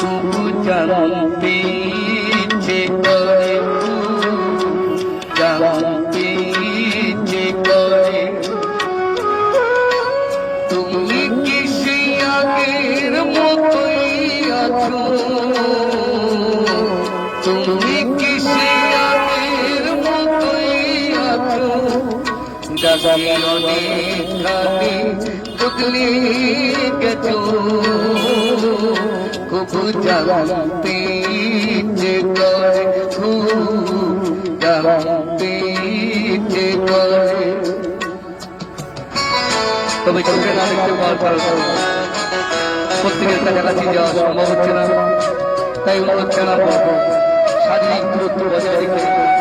জানতে ইচ্ছে করে জানতে ইচ্ছে করে তুমি কি সেই আগের মতোই আছো তুমি তবে চোখে না দেখতে পাওয়ার প্রত্যেকের কাছাকাছি যাওয়া সম্ভব হচ্ছে না তাই অনুরোধ জানাব শারীরিক দূরত্ব বজায় রেখে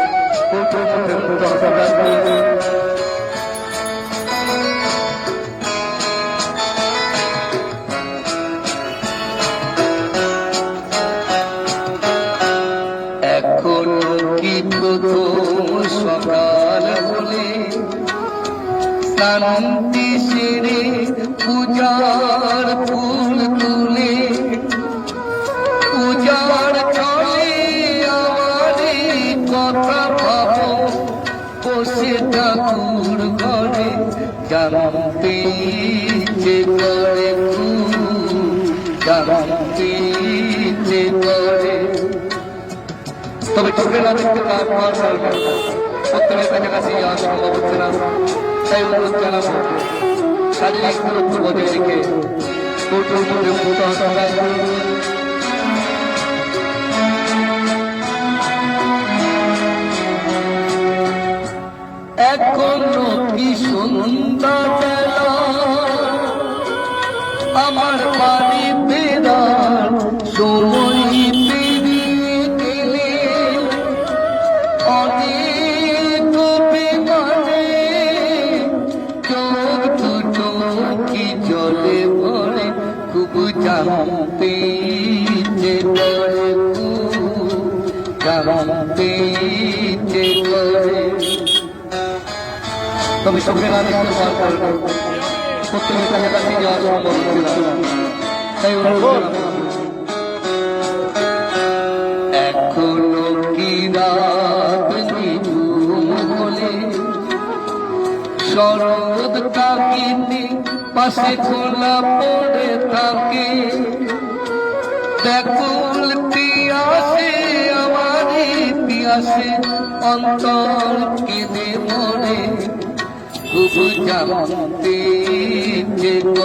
বলে, শান্তি সেরে পূজার ফুল তুলে। পূজার চলে আমারে, কথা ভাবো, বসে ঠাকুর ঘরে। জানতে যে করে জানতে যে করে। তবে না দেখতে পাওয়ার প্রত্যেকের কাছাকাছি যাওয়া সম্ভব শারীরিক কি সুন্দর আমার বাড়ি চোখে না দেখতে পাওয়ার কারণে প্রত্যেকের কাছাকাছি যাওয়া সম্ভব হচ্ছে না তাই অনুরোধ এখনও কি রাত শরৎ কাকিনি পাশে খোলা পড়ে থাকে। দেখো পিয়াসে আমার ইতিহাসে অন্তর কেঁদে মরে। শুধু জানতে যেত